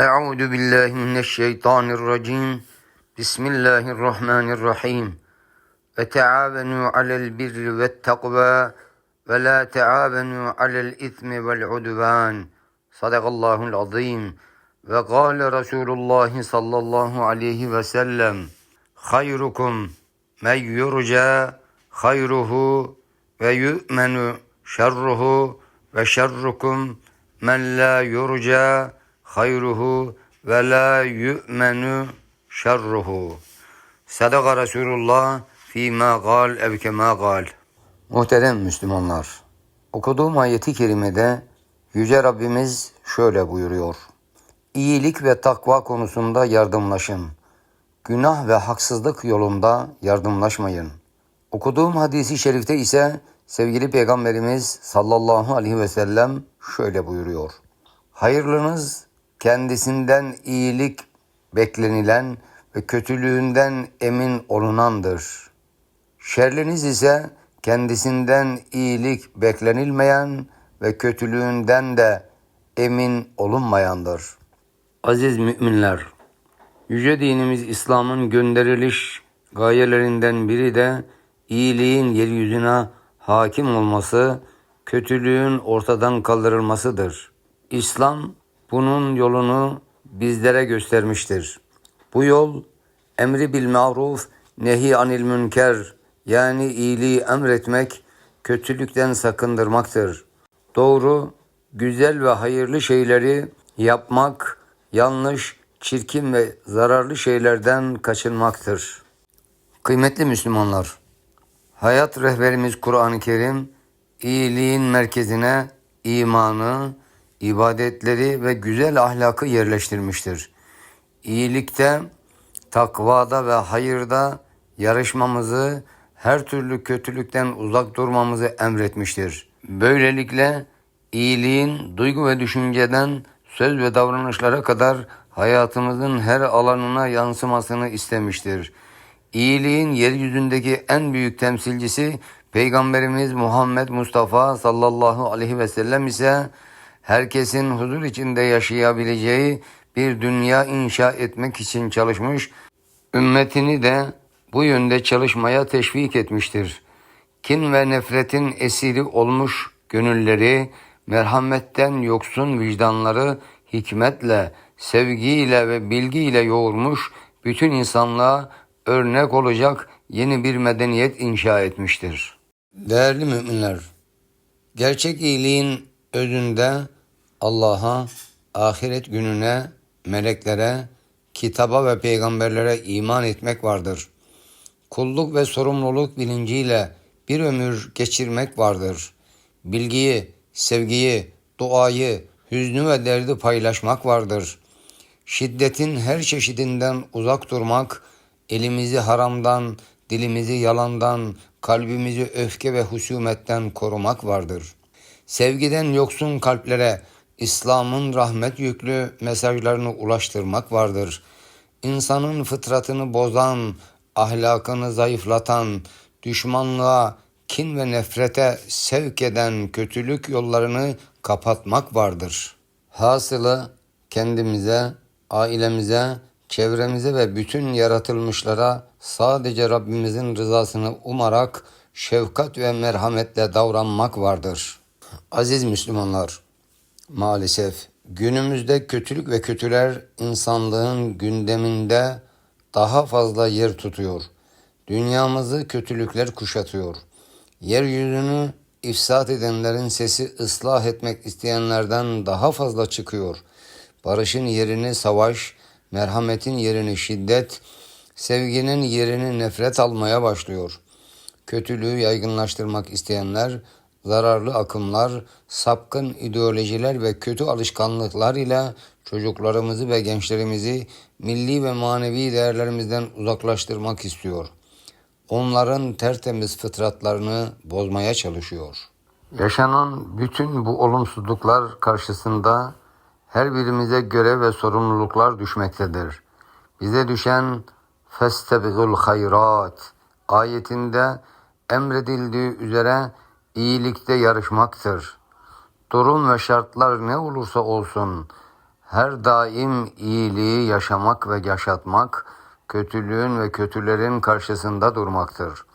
أعوذ بالله من الشيطان الرجيم بسم الله الرحمن الرحيم وتعاونوا على البر والتقوى ولا تعاونوا على الإثم والعدوان صدق الله العظيم وقال رسول الله صلى الله عليه وسلم خيركم من يرجى خيره ويؤمن شره وشركم من لا يرجى hayruhu ve la yu'menu şerruhu. Sadaka Resulullah fîmâ gâl ev kemâ gâl. Muhterem Müslümanlar, okuduğum ayeti kerimede Yüce Rabbimiz şöyle buyuruyor. İyilik ve takva konusunda yardımlaşın. Günah ve haksızlık yolunda yardımlaşmayın. Okuduğum hadisi şerifte ise sevgili Peygamberimiz sallallahu aleyhi ve sellem şöyle buyuruyor. Hayırlınız kendisinden iyilik beklenilen ve kötülüğünden emin olunandır. Şerliniz ise kendisinden iyilik beklenilmeyen ve kötülüğünden de emin olunmayandır. Aziz müminler, Yüce dinimiz İslam'ın gönderiliş gayelerinden biri de iyiliğin yeryüzüne hakim olması, kötülüğün ortadan kaldırılmasıdır. İslam bunun yolunu bizlere göstermiştir. Bu yol emri bil maruf, nehi anil münker yani iyiliği emretmek, kötülükten sakındırmaktır. Doğru, güzel ve hayırlı şeyleri yapmak, yanlış, çirkin ve zararlı şeylerden kaçınmaktır. Kıymetli Müslümanlar, hayat rehberimiz Kur'an-ı Kerim, iyiliğin merkezine imanı, ibadetleri ve güzel ahlakı yerleştirmiştir. İyilikte, takvada ve hayırda yarışmamızı, her türlü kötülükten uzak durmamızı emretmiştir. Böylelikle iyiliğin duygu ve düşünceden söz ve davranışlara kadar hayatımızın her alanına yansımasını istemiştir. İyiliğin yeryüzündeki en büyük temsilcisi Peygamberimiz Muhammed Mustafa sallallahu aleyhi ve sellem ise herkesin huzur içinde yaşayabileceği bir dünya inşa etmek için çalışmış, ümmetini de bu yönde çalışmaya teşvik etmiştir. Kin ve nefretin esiri olmuş gönülleri, merhametten yoksun vicdanları hikmetle, sevgiyle ve bilgiyle yoğurmuş bütün insanlığa örnek olacak yeni bir medeniyet inşa etmiştir. Değerli müminler, gerçek iyiliğin özünde Allah'a, ahiret gününe, meleklere, kitaba ve peygamberlere iman etmek vardır. Kulluk ve sorumluluk bilinciyle bir ömür geçirmek vardır. Bilgiyi, sevgiyi, duayı, hüznü ve derdi paylaşmak vardır. Şiddetin her çeşidinden uzak durmak, elimizi haramdan, dilimizi yalandan, kalbimizi öfke ve husumetten korumak vardır. Sevgiden yoksun kalplere İslam'ın rahmet yüklü mesajlarını ulaştırmak vardır. İnsanın fıtratını bozan, ahlakını zayıflatan, düşmanlığa, kin ve nefrete sevk eden kötülük yollarını kapatmak vardır. Hasılı kendimize, ailemize, çevremize ve bütün yaratılmışlara sadece Rabbimizin rızasını umarak şefkat ve merhametle davranmak vardır. Aziz Müslümanlar, maalesef günümüzde kötülük ve kötüler insanlığın gündeminde daha fazla yer tutuyor. Dünyamızı kötülükler kuşatıyor. Yeryüzünü ifsat edenlerin sesi ıslah etmek isteyenlerden daha fazla çıkıyor. Barışın yerini savaş, merhametin yerini şiddet, sevginin yerini nefret almaya başlıyor. Kötülüğü yaygınlaştırmak isteyenler, zararlı akımlar, sapkın ideolojiler ve kötü alışkanlıklar ile çocuklarımızı ve gençlerimizi milli ve manevi değerlerimizden uzaklaştırmak istiyor. Onların tertemiz fıtratlarını bozmaya çalışıyor. Yaşanan bütün bu olumsuzluklar karşısında her birimize görev ve sorumluluklar düşmektedir. Bize düşen festebigul hayrat ayetinde emredildiği üzere iyilikte yarışmaktır. Durum ve şartlar ne olursa olsun her daim iyiliği yaşamak ve yaşatmak, kötülüğün ve kötülerin karşısında durmaktır.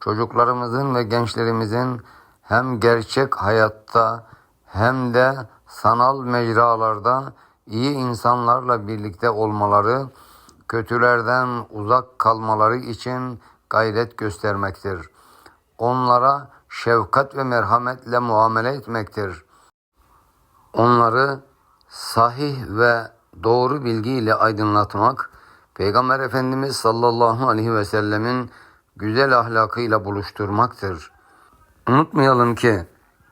Çocuklarımızın ve gençlerimizin hem gerçek hayatta hem de sanal mecralarda iyi insanlarla birlikte olmaları, kötülerden uzak kalmaları için gayret göstermektir. Onlara şefkat ve merhametle muamele etmektir. Onları sahih ve doğru bilgiyle aydınlatmak, Peygamber Efendimiz sallallahu aleyhi ve sellemin güzel ahlakıyla buluşturmaktır. Unutmayalım ki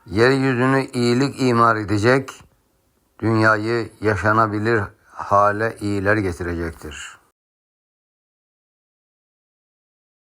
yeryüzünü iyilik imar edecek, dünyayı yaşanabilir hale iyiler getirecektir.